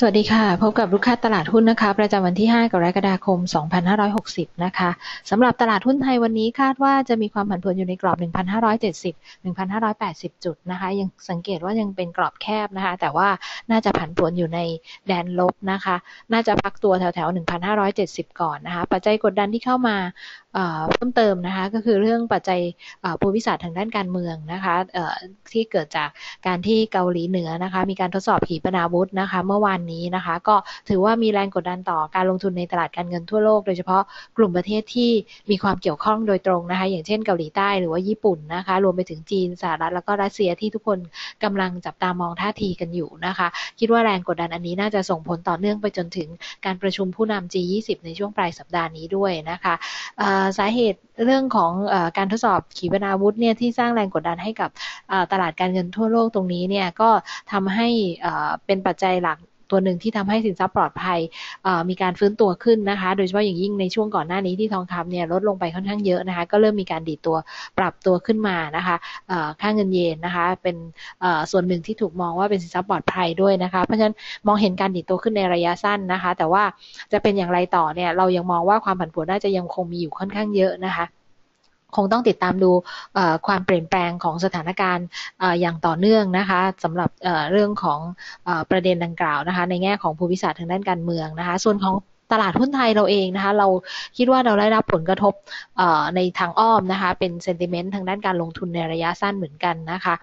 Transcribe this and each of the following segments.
สวัสดีค่ะ พบกับลูกค้าตลาดหุ้นนะคะ ประจำวันที่ 5 กรกฎาคม 2560 นะคะสำหรับตลาดหุ้นไทยวันนี้คาดว่าจะมีความผันผวนอยู่ในกรอบ 1,570 1,580 จุดนะคะ ยังสังเกตว่ายังเป็นกรอบแคบนะคะ แต่ว่าน่าจะผันผวนอยู่ในแดนลบนะคะ น่าจะพักตัวแถวๆ 1,570 ก่อนนะคะ ปัจจัยกดดันที่เข้ามาเพิ่มเติมนะคะก็คือเรื่องปัจจัยภูมิศาสตร์ทางด้านการเมืองนะคะที่เกิดจากการที่เกาหลีเหนือนะคะมีการทดสอบขีปนาวุธนะคะเมื่อวานนี้นะคะ ก็ถือว่ามีแรงกดดันต่อการลงทุนในตลาดการเงินทั่วโลก โดยเฉพาะกลุ่มประเทศที่มีความเกี่ยวข้องโดยตรงนะคะ อย่างเช่นเกาหลีใต้หรือว่าญี่ปุ่นนะคะ รวมไปถึงจีนสหรัฐแล้วก็รัสเซียที่ทุกคนกำลังจับตามองท่าทีกันอยู่นะคะ คิดว่าแรงกดดันอันนี้น่าจะส่งผลต่อเนื่องไปจนถึงการประชุมผู้นำ G20 ในช่วงปลายสัปดาห์นี้ด้วยนะคะสาเหตุเรื่องของอการทดสอบขีปนาวุธเนี่ยที่สร้างแรงกดดันให้กับตลาดการเงินทั่วโลกตรงนี้เนี่ยก็ทำให้เป็นปัจจัยหลัก ตัวหนึ่งที่ทำให้สินทรัพย์ปลอดภัยมีการฟื้นตัวขึ้นนะคะ โดยเฉพาะอย่างยิ่งในช่วงก่อนหน้านี้ที่ทองคำเนี่ยลดลงไปค่อนข้างเยอะนะคะ ก็เริ่มมีการดีตัวปรับตัวขึ้นมานะคะค่าเงินเยนนะคะ เป็นส่วนหนึ่งที่ถูกมองว่าเป็นสินทรัพย์ปลอดภัยด้วยนะคะ เพราะฉะนั้นมองเห็นการดีตัวขึ้นในระยะสั้นนะคะ แต่ว่าจะเป็นอย่างไรต่อเนี่ยเรายังมองว่าความผันผวนน่าจะยังคงมีอยู่ค่อนข้างเยอะนะคะ คงต้องติดตามดูความเปลี่ยนแปลงของสถานการณ์อย่างต่อเนื่องนะคะสำหรับเรื่องของประเด็นดังกล่าวนะคะ ในแง่ของภูมิศาสตร์ทางด้านการเมืองนะคะ ส่วนของ ตลาดหุ้นไทยเราเองนะคะ เราคิดว่าเราได้รับผลกระทบในทางอ้อมนะคะ เป็นเซนติเมนต์ทางด้านการลงทุนในระยะสั้นเหมือนกันนะคะ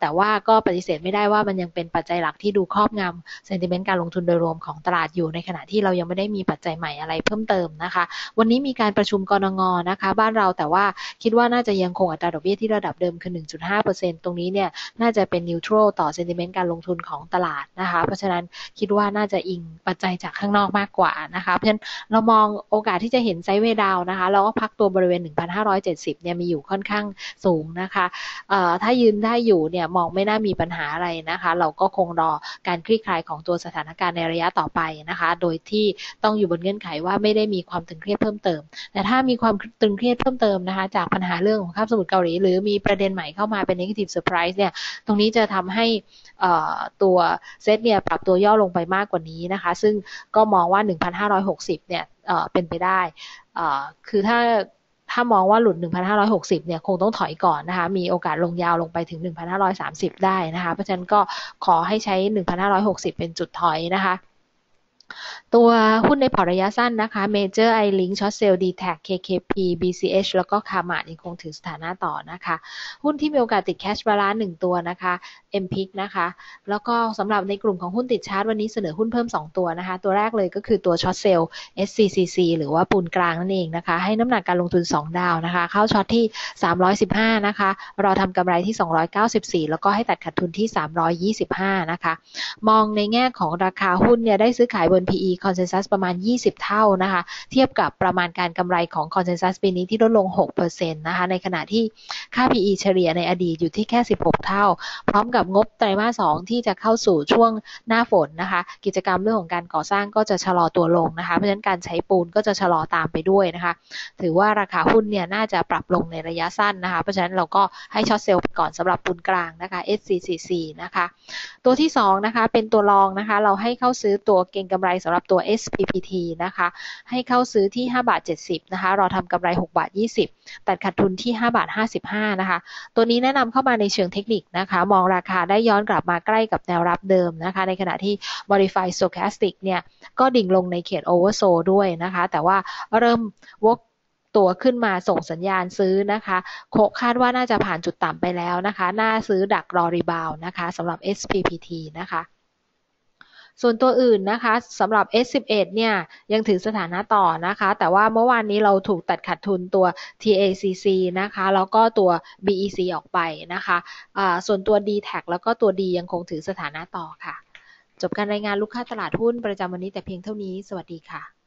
แต่ว่าก็ปฏิเสธไม่ได้ว่ามันยังเป็นปัจจัยหลักที่ดูครอบงำเซนติเมนต์การลงทุนโดยรวมของตลาดอยู่ในขณะที่เรายังไม่ได้มีปัจจัยใหม่อะไรเพิ่มเติมนะคะ วันนี้มีการประชุมกรงงนะคะ บ้านเราแต่ว่าคิดว่าน่าจะยังคงอัตราดอกเบี้ยที่ระดับเดิมคือ 1.5%ตรงนี้เนี่ยน่าจะเป็นนิวทรัลต่อเซนติเมนต์การลงทุนของตลาดนะคะ เพราะฉะนั้นคิดว่าน่าจะอิงปัจจัยจากข้างนอกมากกว่านะคะ เพราะฉะนั้นเรามองโอกาสที่จะเห็นไซด์เวดาวนะคะ เราก็พักตัวบริเวณ 1,570 เนี่ยมีอยู่ค่อนข้างสูงนะคะถ้ายืนได้อยู่เนี่ยมองไม่น่ามีปัญหาอะไรนะคะ เราก็คงรอการคลี่คลายของตัวสถานการณ์ในระยะต่อไปนะคะ โดยที่ต้องอยู่บนเงื่อนไขว่าไม่ได้มีความตึงเครียดเพิ่มเติม แต่ถ้ามีความตึงเครียดเพิ่มเติมนะคะ จากปัญหาเรื่องของคาบสมุทรเกาหลี หรือมีประเด็นใหม่เข้ามาเป็น negative surprise เนี่ย ตรงนี้จะทำให้ตัวเซตเนี่ยปรับตัวย่อลงไปมากกว่านี้นะคะ ซึ่งก็มองว่า1,560 เนี่ยเป็นไปได้ คือถ้าถ้ามองว่าหลุด 1,560 เนี่ย คงต้องถอยก่อนนะคะ มีโอกาสลงยาวลงไปถึง 1,530 ได้นะคะ เพราะฉะนั้นก็ขอให้ใช้ 1,560 เป็นจุดถอยนะคะ ตัวหุ้นในพอร์ตระยะสั้นนะคะ Major iLink Short Sale d t a c KKP BCH แล้วก็คามาดยังคงถือสถานะต่อนะคะ หุ้นที่มีโอกาสติดแคชบาลานซ์หนึ่งตัวนะคะ MPIC นะคะ แล้วก็สำหรับในกลุ่มของหุ้นติดชาร์จวันนี้เสนอหุ้นเพิ่ม 2 ตัวนะคะ ตัวแรกเลยก็คือตัว Short Sale SCCC หรือว่าปูนกลางนั่นเองนะคะ ให้น้ำหนักการลงทุน 2 ดาวนะคะ เข้าช็อตที่ 315 นะคะ รอทำกำไรที่ 294 แล้วก็ให้ตัดขาดทุนที่ 325 นะคะ มองในแง่ของราคาหุ้นเนี่ยได้ซื้อขายบนน PE consensus ประมาณ 20 เท่านะคะ เทียบกับประมาณการกำไรของ consensus ปีนี้ที่ลดลง 6%นะคะ ในขณะที่ค่า PE เฉลี่ยในอดีตอยู่ที่แค่ 16 เท่า พร้อมกับงบไตรมาส 2 ที่จะเข้าสู่ช่วงหน้าฝนนะคะ กิจกรรมเรื่องของการก่อสร้างก็จะชะลอตัวลงนะคะ เพราะฉะนั้นการใช้ปูนก็จะชะลอตามไปด้วยนะคะ ถือว่าราคาหุ้นเนี่ยน่าจะปรับลงในระยะสั้นนะคะ เพราะฉะนั้นเราก็ให้ช็อตเซลล์ไปก่อนสำหรับปูนกลางนะคะ SCCC นะคะ ตัวที่2นะคะเป็นตัวรองนะคะ เราให้เข้าซื้อตัวเก็งกำไรสำหรับตัว SPPT นะคะ ให้เข้าซื้อที่ 5 บาท 70 นะคะ รอทำกำไร 6 บาท 20 ตัดขาดทุนที่ 5 บาท 55 นะคะ ตัวนี้แนะนำเข้ามาในเชิงเทคนิคนะคะ มองราคาได้ย้อนกลับมาใกล้กับแนวรับเดิมนะคะ ในขณะที่ Modify Stochastic เนี่ยก็ดิ่งลงในเขต Oversold ด้วยนะคะ แต่ว่าเริ่มวกตัวขึ้นมาส่งสัญญาณซื้อนะคะ โคคาดว่าน่าจะผ่านจุดต่ำไปแล้วนะคะ น่าซื้อดักรอรีบาวนะคะสำหรับ SPPT นะคะ ส่วนตัวอื่นนะคะสำหรับ S11 เนี่ยยังถือสถานะต่อนะคะ แต่ว่าเมื่อวานนี้เราถูกตัดขาดทุนตัว TACC นะคะแล้วก็ตัว BEC ออกไปนะคะะส่วนตัว d t แทแล้วก็ตัว D ยังคงถือสถานะต่อค่ะ จบการรายงานลูกค้าตลาดหุ้นประจำวันนี้แต่เพียงเท่านี้ สวัสดีค่ะ